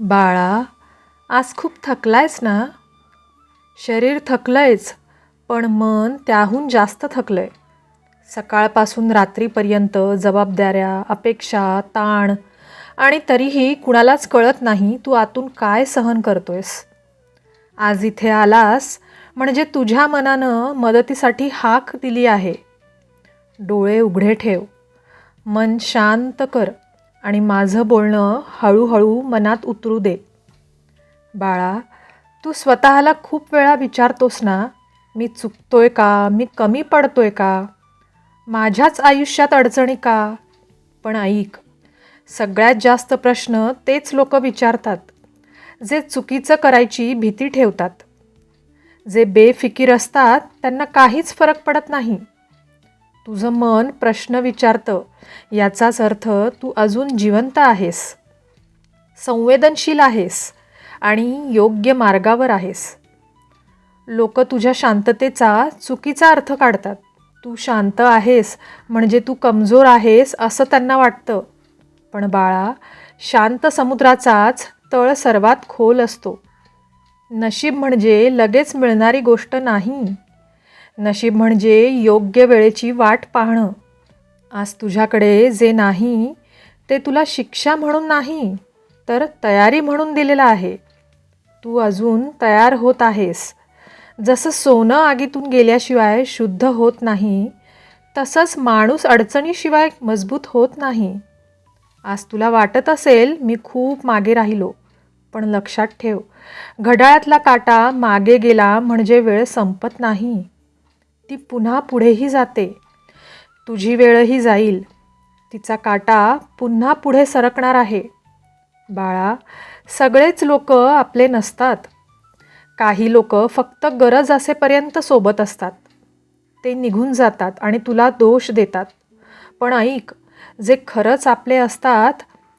बाळा आज खूप थकलायस ना? शरीर थकलंयच पण मन त्याहून जास्त थकलंय. सकाळपासून रात्रीपर्यंत जबाबदाऱ्या अपेक्षा ताण आणि तरीही कुणालाच कळत नाही तू आतून काय सहन करतोयस. आज इथे आलास म्हणजे तुझ्या मनानं मदतीसाठी हाक दिली आहे. डोळे उघडे ठेव. मन शांत कर. आणि माझं बोलणं हळूहळू मनात उतरू दे. बाळा तू स्वतःला खूप वेळा विचारतोस ना मी चुकतोय का मी कमी पडतोय का माझ्याच आयुष्यात अडचणी का? पण ऐक सगळ्यात जास्त प्रश्न तेच लोक विचारतात जे चुकीचं करायची भीती ठेवतात. जे बेफिकीर असतात त्यांना काहीच फरक पडत नाही. तुझं मन प्रश्न विचारतं. याचाच अर्थ तू अजून जिवंत आहेस. संवेदनशील आहेस आणि योग्य मार्गावर आहेस. लोक तुझ्या शांततेचा चुकीचा अर्थ काढतात. तू शांत आहेस म्हणजे तू कमजोर आहेस असं त्यांना वाटतं. पण बाळा शांत समुद्राचाच तळ सर्वात खोल असतो. नशीब म्हणजे लगेच मिळणारी गोष्ट नाही. नशीब म्हणजे योग्य वेळेची वाट पाहणं. आज तुझ्याकडे जे नाही ते तुला शिक्षा म्हणून नाही तर तयारी म्हणून दिलेलं आहे. तू अजून तयार होत आहेस. जसं सोनं आगीतून गेल्याशिवाय शुद्ध होत नाही तसंच माणूस अडचणीशिवाय मजबूत होत नाही. आज तुला वाटत असेल मी खूप मागे राहिलो पण लक्षात ठेव घड्याळातला काटा मागे गेला म्हणजे वेळ संपत नाही. ती पुन्हा पुढेही जाते. तुझी वेळही जाईल. तिचा काटा पुन्हा पुढे सरकणार आहे. बाळा सगळेच लोक आपले नसतात. काही लोक फक्त गरज असेपर्यंत सोबत असतात. ते निघून जातात आणि तुला दोष देतात. पण ऐक जे खरंच आपले असतात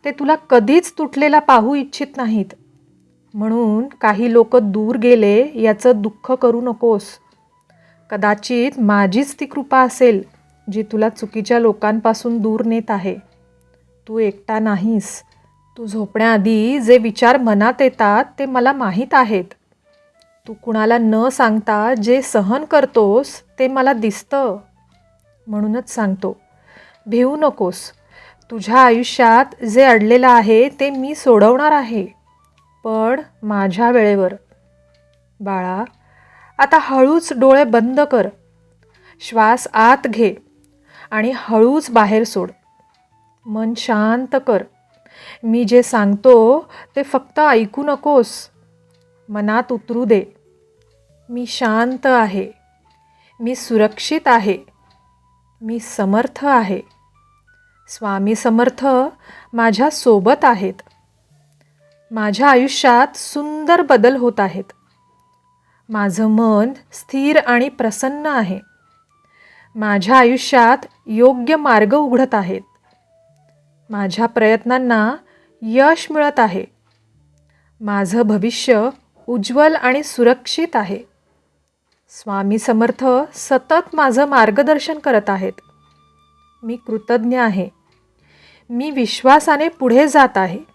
ते तुला कधीच तुटलेला पाहू इच्छित नाहीत. म्हणून काही लोक दूर गेले याचं दुःख करू नकोस. कदाचित माझीच ती कृपा असेल जी तुला चुकीच्या लोकांपासून दूर नेत आहे. तू एकटा नाहीस. तू झोपण्याआधी जे विचार मनात येतात ते मला माहीत आहेत. तू कुणाला न सांगता जे सहन करतोस ते मला दिसतं म्हणूनच सांगतो. भिवू नकोस. तुझ्या आयुष्यात जे अडलेलं आहे ते मी सोडवणार आहे. पण माझ्या वेळेवर. बाळा आता हळूच डोळे बंद कर. श्वास आत घे आणि हळूच बाहेर सोड. मन शांत कर. मी जे सांगतो ते फक्त ऐकू नकोस. मनात उतरू दे. मी शांत आहे. मी सुरक्षित आहे. मी समर्थ आहे. स्वामी समर्थ माझ्या सोबत आहेत. माझ्या आयुष्यात सुंदर बदल होत आहेत. माझं मन स्थिर आणि प्रसन्न आहे. माझ्या आयुष्यात योग्य मार्ग उघडत आहेत. माझ्या प्रयत्नांना यश मिळत आहे. माझं भविष्य उज्ज्वल आणि सुरक्षित आहे. स्वामी समर्थ सतत माझं मार्गदर्शन करत आहेत. मी कृतज्ञ आहे. मी विश्वासाने पुढे जात आहे.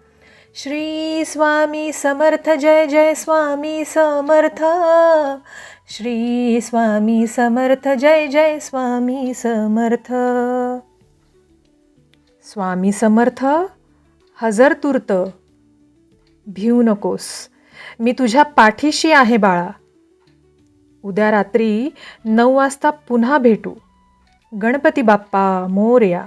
श्री स्वामी समर्थ जय जय स्वामी समर्थ. श्री स्वामी समर्थ जय जय स्वामी समर्थ. स्वामी समर्थ हजर तुर्त. भिऊ नकोस. मी तुझ्या पाठीशी आहे बाळा. उद्या रात्री नऊ वाजता पुन्हा भेटू. गणपती बाप्पा मोर्या.